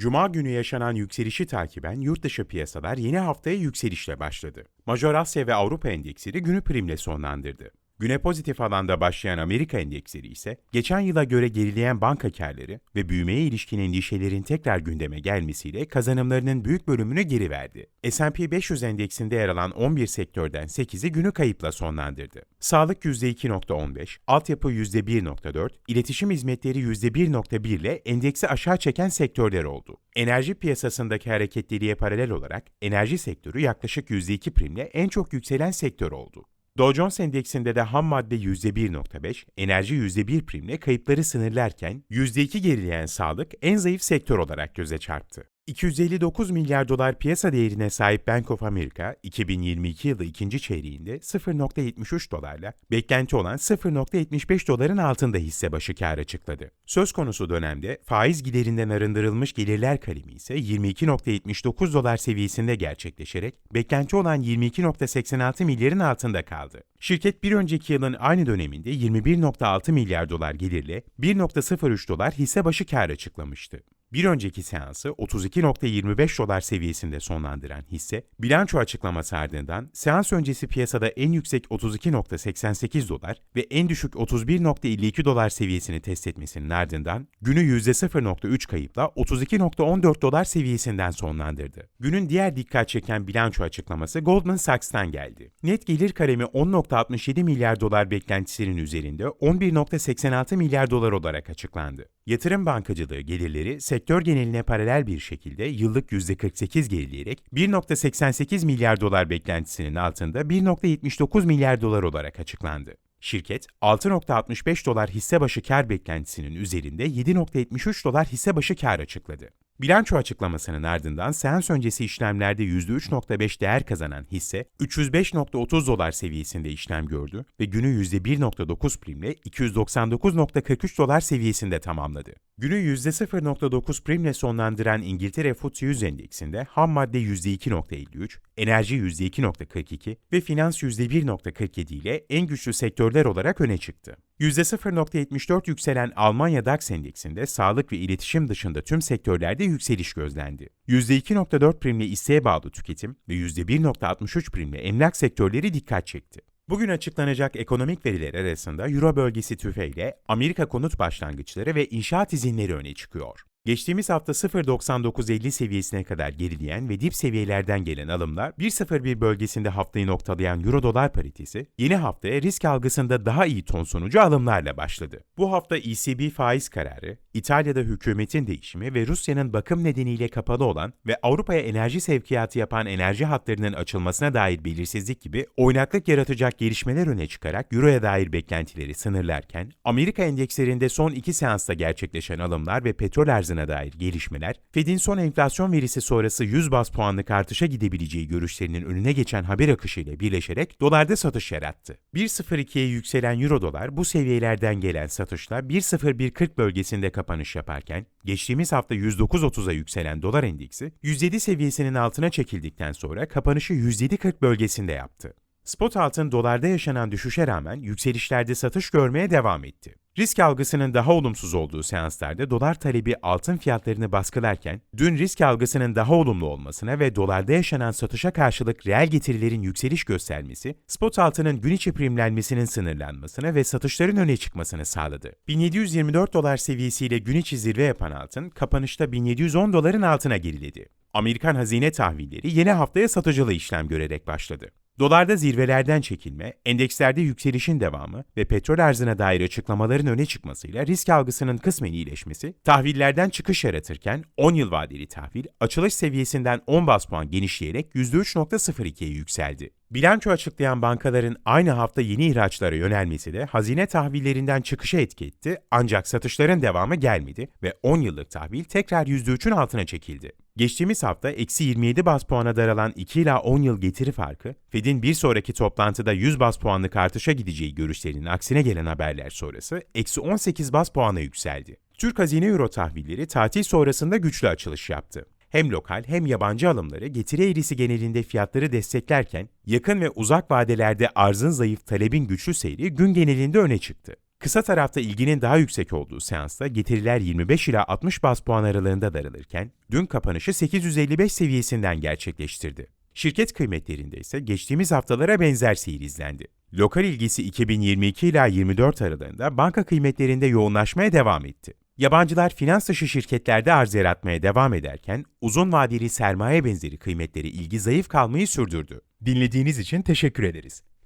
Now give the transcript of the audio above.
Cuma günü yaşanan yükselişi takiben yurt dışı piyasalar yeni haftaya yükselişle başladı. Major Asya ve Avrupa endeksleri günü primle sonlandırdı. Güne pozitif alanda başlayan Amerika endeksleri ise geçen yıla göre gerileyen banka karları ve büyümeye ilişkin endişelerin tekrar gündeme gelmesiyle kazanımlarının büyük bölümünü geri verdi. S&P 500 endeksinde yer alan 11 sektörden 8'i günü kayıpla sonlandırdı. Sağlık %2.15, altyapı %1.4, iletişim hizmetleri %1.1 ile endeksi aşağı çeken sektörler oldu. Enerji piyasasındaki hareketliliğe paralel olarak enerji sektörü yaklaşık %2 primle en çok yükselen sektör oldu. Dow Jones Endeksinde de ham madde %1.5, enerji %1 primle kayıpları sınırlarken %2 gerileyen sağlık en zayıf sektör olarak göze çarptı. 259 milyar dolar piyasa değerine sahip Bank of America, 2022 yılı ikinci çeyreğinde 0.73 dolarla beklenti olan 0.75 doların altında hisse başı kar açıkladı. Söz konusu dönemde faiz giderinden arındırılmış gelirler kalemi ise 22.79 dolar seviyesinde gerçekleşerek beklenti olan 22.86 milyarın altında kaldı. Şirket bir önceki yılın aynı döneminde 21.6 milyar dolar gelirle 1.03 dolar hisse başı kar açıklamıştı. Bir önceki seansı 32.25 dolar seviyesinde sonlandıran hisse, bilanço açıklaması ardından seans öncesi piyasada en yüksek 32.88 dolar ve en düşük 31.52 dolar seviyesini test etmesinin ardından günü %0.3 kayıpla 32.14 dolar seviyesinden sonlandırdı. Günün diğer dikkat çeken bilanço açıklaması Goldman Sachs'tan geldi. Net gelir kalemi 10.67 milyar dolar beklentisinin üzerinde 11.86 milyar dolar olarak açıklandı. Yatırım bankacılığı gelirleri sektör geneline paralel bir şekilde yıllık %48 gerileyerek 1.88 milyar dolar beklentisinin altında 1.79 milyar dolar olarak açıklandı. Şirket 6.65 dolar hisse başı kar beklentisinin üzerinde 7.73 dolar hisse başı kar açıkladı. Bilanço açıklamasının ardından seans öncesi işlemlerde %3.5 değer kazanan hisse 305.30 dolar seviyesinde işlem gördü ve günü %1.9 primle 299.43 dolar seviyesinde tamamladı. Günü %0.9 primle sonlandıran İngiltere FTSE 100 endeksinde ham madde %2.53, enerji %2.42 ve finans %1.47 ile en güçlü sektörler olarak öne çıktı. %0.74 yükselen Almanya DAX endeksinde sağlık ve iletişim dışında tüm sektörlerde yükseliş gözlendi. %2.4 primle isteğe bağlı tüketim ve %1.63 primle emlak sektörleri dikkat çekti. Bugün açıklanacak ekonomik veriler arasında Euro bölgesi tüfeğiyle Amerika konut başlangıçları ve inşaat izinleri öne çıkıyor. Geçtiğimiz hafta 0.9950 seviyesine kadar gerileyen ve dip seviyelerden gelen alımlar 1.01 bölgesinde haftayı noktalayan Euro dolar paritesi yeni haftaya risk algısında daha iyi ton sonucu alımlarla başladı. Bu hafta ECB faiz kararı, İtalya'da hükümetin değişimi ve Rusya'nın bakım nedeniyle kapalı olan ve Avrupa'ya enerji sevkiyatı yapan enerji hatlarının açılmasına dair belirsizlik gibi oynaklık yaratacak gelişmeler öne çıkarak Euro'ya dair beklentileri sınırlarken, Amerika endekslerinde son iki seansta gerçekleşen alımlar ve petrol arzına dair gelişmeler, Fed'in son enflasyon verisi sonrası 100 bas puanlık artışa gidebileceği görüşlerinin önüne geçen haber akışıyla birleşerek dolarda satış yarattı. 1.02'ye yükselen euro dolar bu seviyelerden gelen satışla 1.0140 bölgesinde kapanış yaparken, geçtiğimiz hafta 109.30'a yükselen dolar endeksi 107 seviyesinin altına çekildikten sonra kapanışı 107.40 bölgesinde yaptı. Spot altın dolarda yaşanan düşüşe rağmen yükselişlerde satış görmeye devam etti. Risk algısının daha olumsuz olduğu seanslarda dolar talebi altın fiyatlarını baskılarken, dün risk algısının daha olumlu olmasına ve dolarda yaşanan satışa karşılık reel getirilerin yükseliş göstermesi, spot altının gün içi primlenmesinin sınırlanmasına ve satışların öne çıkmasını sağladı. 1724 dolar seviyesiyle gün içi zirve yapan altın, kapanışta 1710 doların altına geriledi. Amerikan hazine tahvilleri yeni haftaya satıcılı işlem görerek başladı. Dolarda zirvelerden çekilme, endekslerde yükselişin devamı ve petrol arzına dair açıklamaların öne çıkmasıyla risk algısının kısmen iyileşmesi, tahvillerden çıkış yaratırken 10 yıl vadeli tahvil açılış seviyesinden 10 bas puan genişleyerek %3.02'ye yükseldi. Bilanço açıklayan bankaların aynı hafta yeni ihraçlara yönelmesi de hazine tahvillerinden çıkışa etki etti ancak satışların devamı gelmedi ve 10 yıllık tahvil tekrar %3'ün altına çekildi. Geçtiğimiz hafta eksi 27 bas puana daralan 2 ila 10 yıl getiri farkı, Fed'in bir sonraki toplantıda 100 bas puanlık artışa gideceği görüşlerinin aksine gelen haberler sonrası eksi 18 bas puana yükseldi. Türk Hazine Euro tahvilleri tatil sonrasında güçlü açılış yaptı. Hem lokal hem yabancı alımları getiri eğrisi genelinde fiyatları desteklerken yakın ve uzak vadelerde arzın zayıf talebin güçlü seyri gün genelinde öne çıktı. Kısa tarafta ilginin daha yüksek olduğu seansta getiriler 25 ila 60 bas puan aralığında daralırken dün kapanışı 855 seviyesinden gerçekleştirdi. Şirket kıymetlerinde ise geçtiğimiz haftalara benzer seyir izlendi. Lokal ilgisi 2022 ila 24 aralığında banka kıymetlerinde yoğunlaşmaya devam etti. Yabancılar finans dışı şirketlerde arz yaratmaya devam ederken uzun vadeli sermaye benzeri kıymetleri ilgi zayıf kalmayı sürdürdü. Dinlediğiniz için teşekkür ederiz.